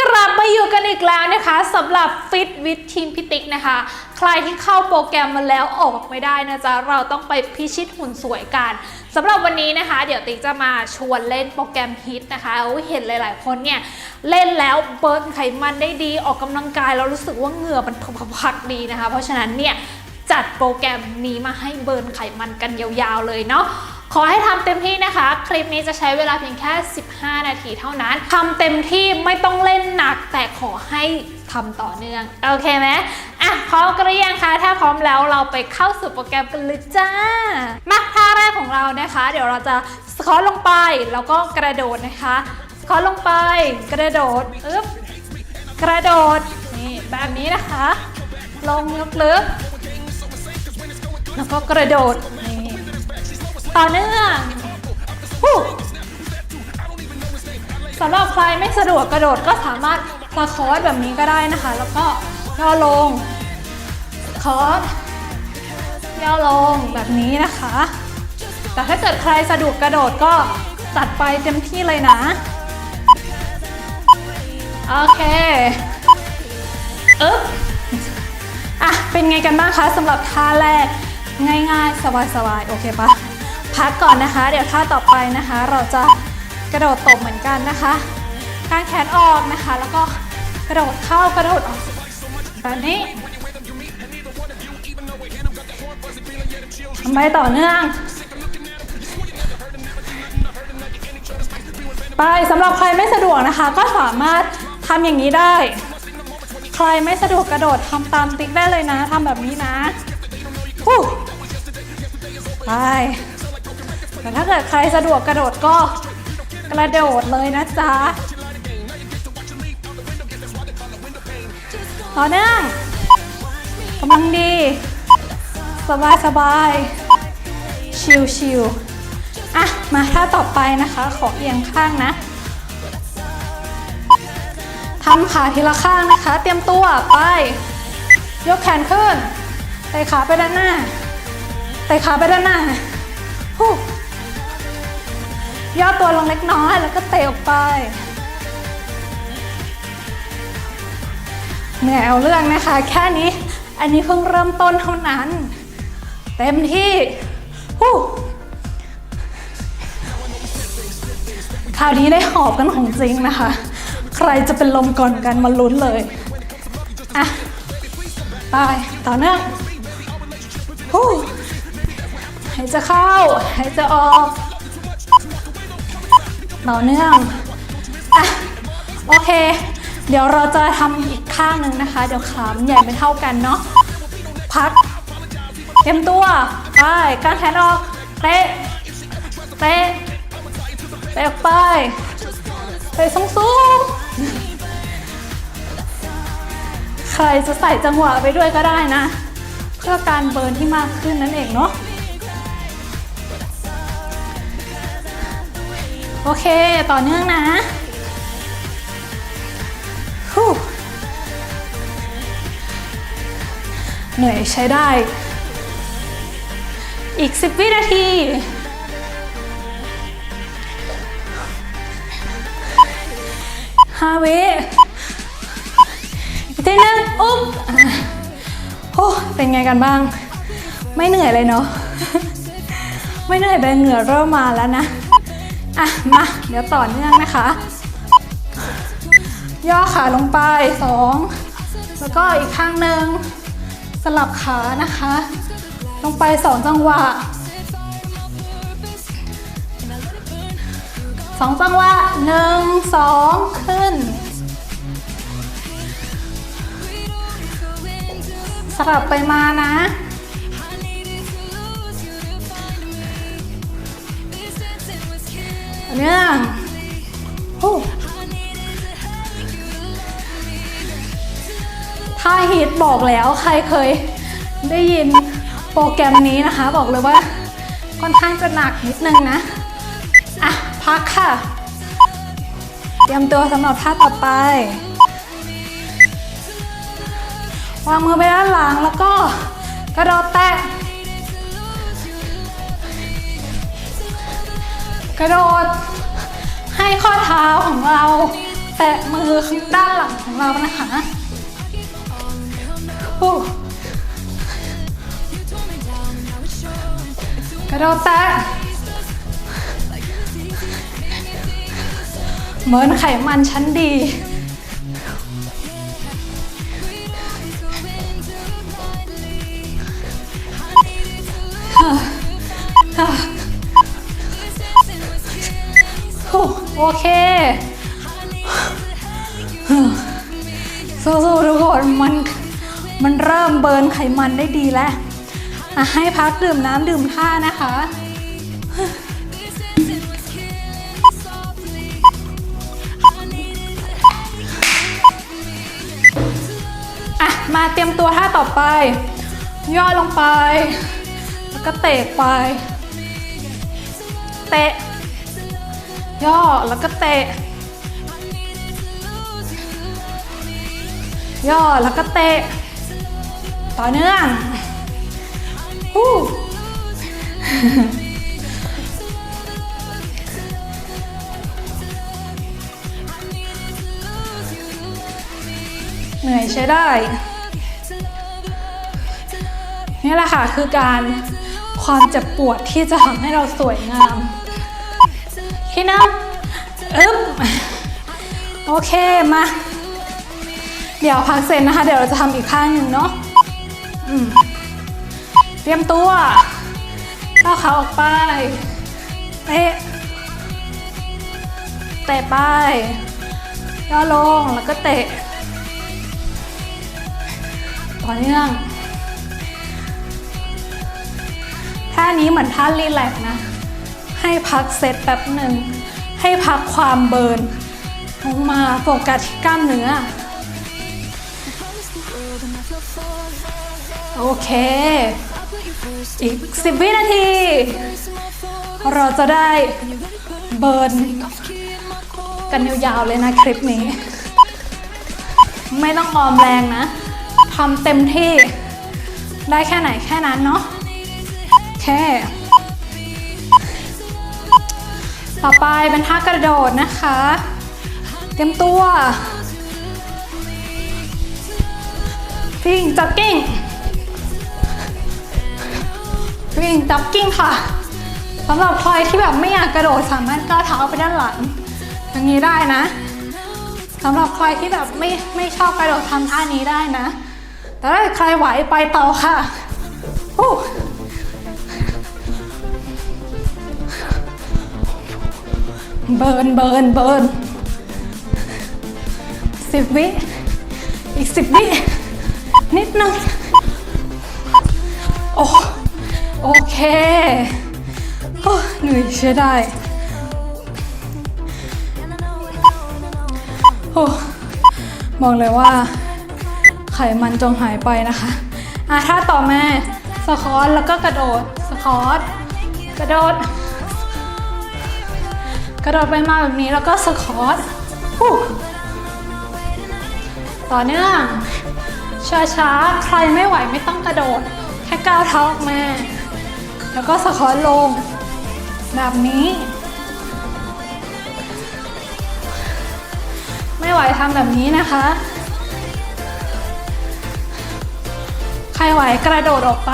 กลับมาอยู่กันอีกแล้วนะคะสำหรับ Fit with Team พิติกนะคะ ใครที่เข้าโปรแกรมมาแล้วออกไม่ได้นะจ๊ะ เราต้องไปพิชิตหุ่นสวยกันสำหรับวันนี้นะคะ เดี๋ยวติ๊กจะมาชวนเล่นโปรแกรมฮิตนะคะเห็นหลาย ๆ คนเนี่ย เล่นแล้วเบิร์นไขมันได้ดีออกกำลังกาย แล้วรู้สึกว่าเหงื่อมันพักดีนะคะ เพราะฉะนั้นเนี่ยจัดโปรแกรมนี้มาให้เบิร์นไขมันกันยาว ๆ เลยเนาะ ขอให้ทำเต็มที่นะคะ คลิปนี้จะใช้เวลาเพียงแค่ 15 นาทีเท่านั้นทำเต็มที่ไม่ต้องเล่นหนัก แต่ขอให้ทำต่อเนื่อง โอเคไหมอะพร้อมกันหรือยังคะ ถ้าพร้อมแล้วเราไปเข้าสู่โปรแกรมกันเลยจ้า มาท่าแรกของเรานะคะ เดี๋ยวเราจะสคอตลงไปแล้วก็กระโดดนะคะสคอตลงไป กระโดดอึ๊บกระโดดนี่แบบนี้นะคะ ลงลึกๆแล้วก็กระโดด ต่อเนื่องสำหรับใครไม่สะดวกกระโดดก็สามารถสคอร์สแบบนี้ก็ได้นะคะ แล้วก็ย่อลงคอร์สย่อลงแบบนี้นะคะ แต่ถ้าเกิดใครสะดวกกระโดดก็จัดไปเต็มที่เลยนะ โอเคอึ๊บอะ เป็นไงกันบ้างคะสำหรับท่าแรกง่ายๆ สบายๆ โอเคปะ พักก่อนนะคะ เดี๋ยวท่าต่อไปนะคะ เราจะกระโดดตบเหมือนกันนะคะกางแขนออกนะคะ แล้วก็กระโดดเข้ากระโดดออกแบบนี้ทำไปต่อเนื่อง ไปสำหรับใครไม่สะดวกนะคะ ก็สามารถทำอย่างนี้ได้ ใครไม่สะดวกกระโดดทำตามติ๊กได้เลยนะทำแบบนี้นะฮู้ไป แต่ถ้าเกิดใครสะดวกกระโดดก็กระโดดเลยนะจ๊ะต่อเนื่องกำลังดี สบายสบาย ชิวชิวอะ มาท่าต่อไปนะคะ ขอเอียงข้างนะทำขาทีละข้างนะคะ เตรียมตัวไป ยกแขนขึ้นเตะขาไปด้านหน้าเตะขาไปด้านหน้าฮู้ ย่อตัวลงเล็กน้อยแล้วก็เตะออกไปเหนื่อยเอาเรื่องนะคะ แค่นี้อันนี้เพิ่งเริ่มต้นเท่านั้น เต็มที่ฮู้คราวนี้ได้หอบกันของจริงนะคะ ใครจะเป็นลมก่อนกันมาลุ้นเลย อะ ไป ต่อเนื่องฮู้หายใจเข้าหายใจออก ต่อเนื่องอะโอเค เดี๋ยวเราจะทำอีกข้างหนึ่งนะคะ เดี๋ยวขามันใหญ่ไม่เท่ากันเนาะพักเตรียมตัวไปกางแขนออกเตะเตะเตะออกไปเตะสูงสูงๆใครจะใส่จังหวะไปด้วยก็ได้นะ เพื่อการเบิร์นที่มากขึ้นนั่นเองเนาะ โอเค ต่อเนื่องนะฮู้เหนื่อยใช้ได้ อีก 10 วินาทีห้าวิอีกทีหนึงอุ๊บโอ้เป็นไงกันบ้าง ไม่เหนื่อยเลยเนาะ ไม่เหนื่อยแต่เหงื่อเริ่มมาแล้วนะ อะมา เดี๋ยวต่อเนื่องนะคะ ย่อขาลงไปสองแล้วก็อีกข้างหนึ่งสลับขานะคะ ลงไปสองจังหวะสองจังหวะหนึ่งสองขึ้น สลับไปมานะ เนื่องฮู้ถ้าฮิตบอกแล้วใครเคยได้ยินโปรแกรมนี้นะคะ บอกเลยว่าค่อนข้างจะหนักนิดนึงนะอะพักค่ะ เตรียมตัวสำหรับท่าต่อไป วางมือไปด้านหลังแล้วก็กระโดดแตะ ระโดด ให้ข้อเท้าของเรา แตะมือด้านหลังของเรานะคะกระโดดแตะเหมือนไขมันชั้นดีโอ้ โอเคสู้ๆทุกคนมัน มันเริ่มเบิร์นไขมันได้ดีแล้วให้พักดื่มน้ำดื่มท่านะคะ อะ มาเตรียมตัวท่าต่อไป ย่อลงไป แล้วก็เตะไป เตะ ย่อแล้วก็เตะ ย่อแล้วก็เตะ ต่อเนื่องฮู้เหนื่อยใช้ได้ นี่แหละค่ะคือการความเจ็บปวดที่จะทำให้เราสวยงาม ที่นะอึ๊บโอเคมา เดี๋ยวพักเสร็จนะคะ เดี๋ยวเราจะทำอีกข้างหนึ่งเนาะเตรียมตัวก้าวขาออกไปเตะเตะไปย่อลงแล้วก็เตะต่อเนื่องท่านี้เหมือนท่ารีแลกนะ ให้พักเซตแป๊บหนึ่ง ให้พักความเบิร์นลงมาโฟกัสที่กล้ามเนื้อ โอเค อีก 10 วินาที เราจะได้เบิร์นกันยาวๆเลยนะคลิปนี้ ไม่ต้องออมแรงนะทำเต็มที่ ได้แค่ไหนแค่นั้นเนาะ แค่ ต่อไปเป็นท่ากระโดดนะคะ เตรียมตัววิ่งจ็อกกิ้งวิ่งจ็อกกิ้งค่ะสำหรับใครที่แบบไม่อยากกระโดดสามารถก้าวเท้าไปด้านหลังอย่างนี้ได้นะสำหรับใครที่แบบไม่ไม่ชอบกระโดดทำท่านี้ได้นะ แต่ถ้าใครไหวไปต่อค่ะ เบิร์นเบิร์นเบิร์นสิบวิอีกสิบวินิดนึงโอ้โอเคโอ้เหนื่อยใช้ได้โอ้บอกเลยว่า ไขมันจงหายไปนะคะอะถ้าต่อมาสควอตแล้วก็กระโดดสควอตกระโดด กระโดดไปมาแบบนี้แล้วก็สควอตต่อเนื่องช้าๆ ใครไม่ไหวไม่ต้องกระโดด แค่ก้าวเท้าออกมาแล้วก็สควอตลง แบบนี้ ไม่ไหวทำแบบนี้นะคะ ใครไหวกระโดดออกไป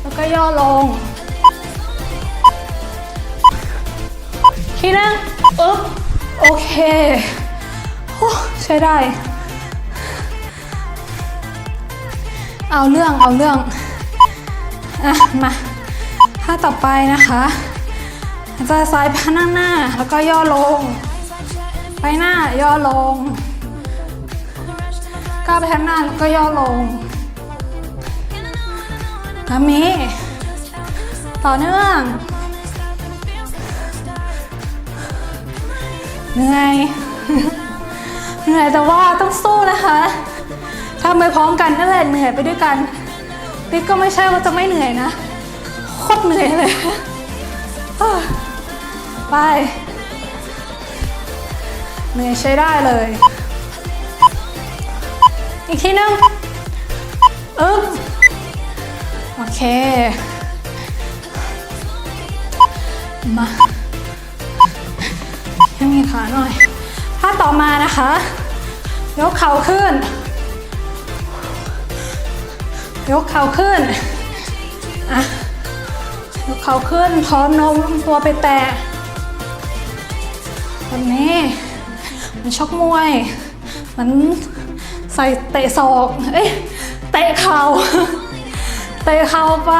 แล้วก็ย่อลง ที่นึงอึ๊บโอเคโอ้ใช้ได้ เอาเรื่องเอาเรื่องอะมาท่าต่อไปนะคะจะซ้ายพันหน้า แล้วก็ย่อลง ไปหน้าย่อลงก้าวไปข้างหน้าแล้วก็ย่อลงกามีต่อเนื่อง เหนื่อยเหนื่อยแต่ว่าต้องสู้นะคะทำไปพร้อมกันนั่นแหละเหนื่อยไปด้วยกันติ๊กก็ไม่ใช่ว่าจะไม่เหนื่อยนะโคตรเหนื่อยเลยไปเหนื่อยใช้ได้เลย อีกทีนึงอึ๊บโอเค มา มีขาหน่อยถ้าต่อมานะคะ ยกเข่าขึ้น ยกเข่าขึ้นอะยกเข่าขึ้นพร้อมโน้มตัวไปแตะแบบนี้มันชกมวย มันใส่เตะศอกเอ้ยเตะเข่าเตะเข่าไป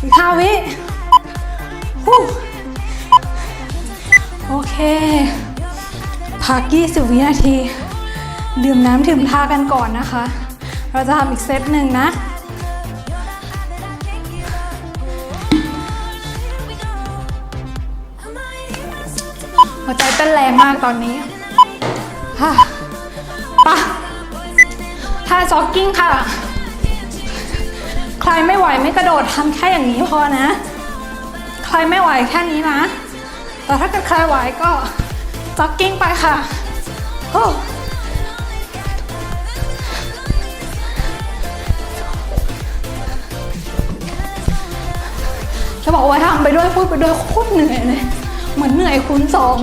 อีกห้าวิฮู้ โอเค พัก 20 วินาที ดื่มน้ำดื่มท่ากันก่อนนะคะ เราจะทำอีกเซตหนึ่งนะ หัวใจเต้นแรงมากตอนนี้ฮ่าไปะท่าจ็อกกิ้งค่ะ ใครไม่ไหวไม่กระโดดทำแค่อย่างนี้พอนะ ใครไม่ไหวแค่นี้นะ แต่ถ้าเกิดใครไหวก็จ็อกกิ้งไปค่ะโอ้จะบอกว่าทำไปด้วยพูดไปด้วยโคตรเหนื่อยเลยเหมือนเหนื่อยคูณสอง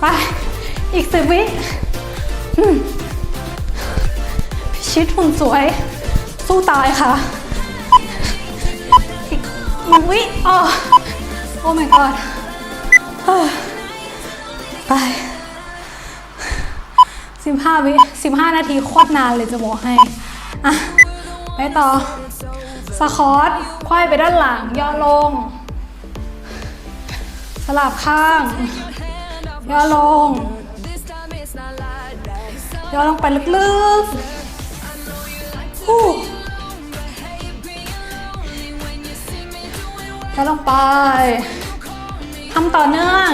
ไปอีกสิบวิชิตหุ่นสวย สู้ตายค่ะ อีกหนึ่งวิอ๋อ อ้ my god ไปสิบห้าวิสิบห้านาทีโคตรนานเลยจะบอกให้ อะ ไปต่อ สคอตควายไปด้านหลัง ย่อลง สลับข้าง ย่อลง ย่อลงไปลึกๆ ฮู้ย่อลงไปทำต่อเนื่อง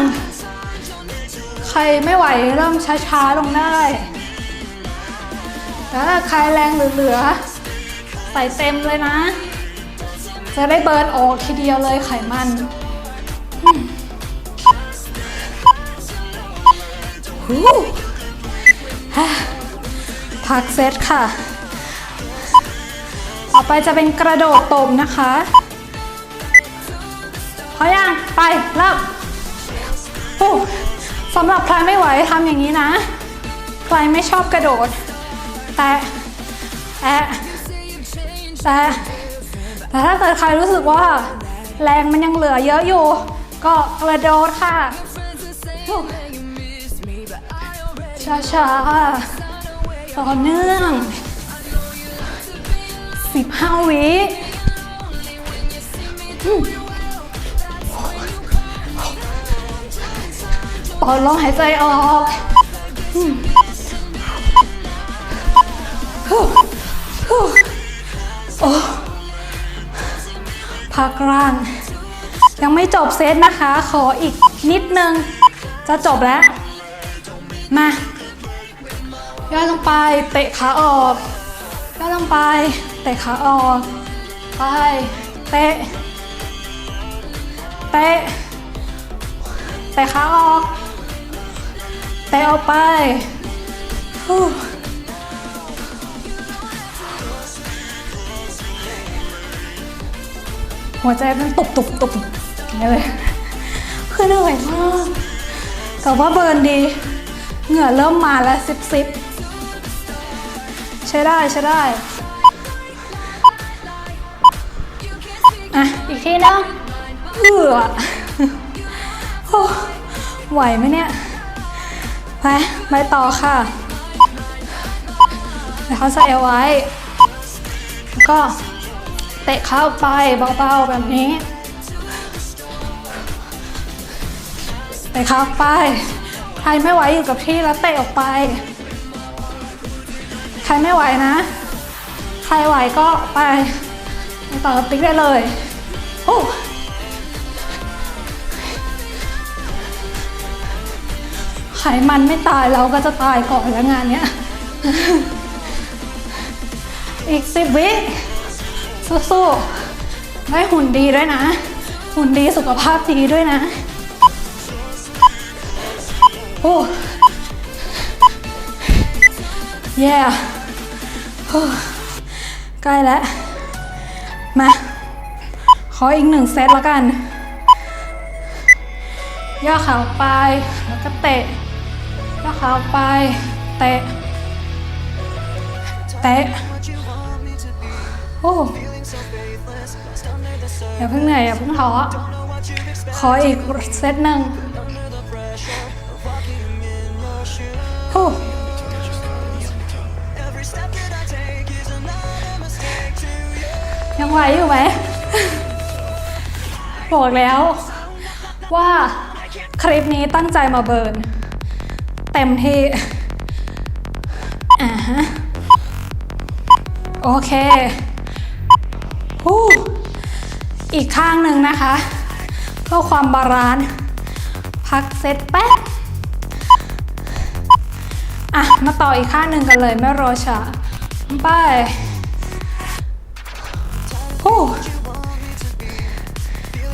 ใครไม่ไหวเริ่มช้าๆลงได้แต่ถ้าใครแรงเหลือๆใส่เต็มเลยนะ จะได้เบิร์นออกทีเดียวเลยไขมันอืมฮู้ฮ่าพักเซตค่ะ ต่อไปจะเป็นกระโดดตบนะคะ พร้อยังไปเริ่มโอ้สำหรับใครไม่ไหวทำอย่างนี้นะ ใครไม่ชอบกระโดด แต่แอะแต่แต่ถ้าเกิดใครรู้สึกว่า แรงมันยังเหลือเยอะอยู่ ก็กระโดดค่ะช้าช้าๆต่อเนื่อง15วิ ปอยลมหายใจออกอืมฮู้ฮู้โอ้พักร่าง ยังไม่จบเซตนะคะ ขออีกนิดนึง จะจบแล้ว มาย่อลงไป เตะขาออกย่อลงไป เตะขาออก ไป เตะ เตะ เตะขาออก เตะออกไปฮู้หัวใจมันตุบตุบตุบอย่างนี้เลยคือเหนื่อยมากแต่ว่าเบิร์นดี เหงื่อเริ่มมาแล้วซิบซิบใช้ได้ใช้ได้ อะ อีกทีนึงเอือโอ้ไหวไหมเนี่ย ไปไปต่อค่ะเดี๋ยวเขาใส่เอาไว้ แล้วก็เตะเข้าไปเบาๆแบบนี้ เตะเข้าไปใครไม่ไหวอยู่กับที่แล้วเตะออกไป ใครไม่ไหวนะ ใครไหวก็ไปต่อติ๊กได้เลยโอ้ ไขมันไม่ตายเราก็จะตายก่อนแล้วงานเนี้ย อีกสิบวิสู้ๆได้หุ่นดีด้วยนะ หุ่นดีสุขภาพดีด้วยนะ โอ้เย่ใกล้แล้ว มา ขออีกหนึ่งเซตแล้วกัน ย่อขาไปแล้วก็เตะ ย่อาไป เตะ เตะ โอ้อย่าเพิ่งเหนื่อยอย่าเพิ่งท้อขออีกเซตหนึ่งโอ้ยังไหวอยู่ไหมบอกแล้วว่าคลิปนี้ตั้งใจมาเบิร์น เต็มที่อ่าฮะโอเคฮู้อีกข้างหนึ่งนะคะ เพื่อความบาลานซ์พักเซตแป๊บอะ มาต่ออีกข้างหนึ่งกันเลยไม่รอช้าไปฮู้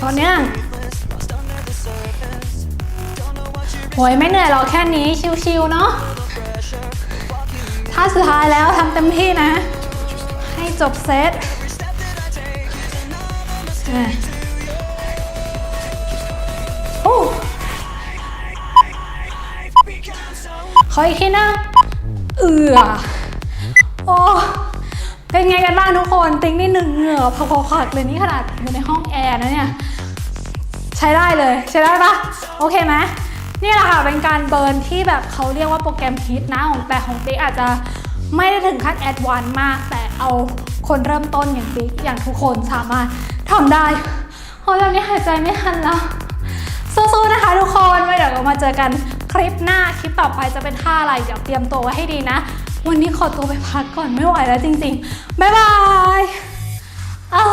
ตอนเนี้ย โหยไม่เหนื่อยหรอกแค่นี้ชิวๆเนาะถ้าสุดท้ายแล้วทำเต็มที่นะ ให้จบเซตโอ้ขออีกทีนะเอือโอ้เป็นไงกันบ้างทุกคนติ๊งนี่หนึ่งเหงื่อพอๆขัดเลยนี่ขนาดอยู่ในห้องแอร์นะเนี่ย ใช้ได้เลย ใช้ได้ปะโอเคไหม นี่แหละค่ะเป็นการเบิร์นที่แบบเขาเรียกว่าโปรแกรมฮิตนะของแต่ของติ๊กอาจจะไม่ได้ถึงขั้นแอดวานมาก แต่เอาคนเริ่มต้นอย่างติ๊กอย่างทุกคนสามารถทำได้โอ้ยตอนนี้หายใจไม่ทันแล้วสู้ๆนะคะทุกคนไว้เดี๋ยวเรามาเจอกันคลิปหน้าคลิปต่อไปจะเป็นท่าอะไรเดี๋ยวเตรียมตัวไว้ให้ดีนะ วันนี้ขอตัวไปพักก่อนไม่ไหวแล้วจริงๆบ๊ายบายอ้า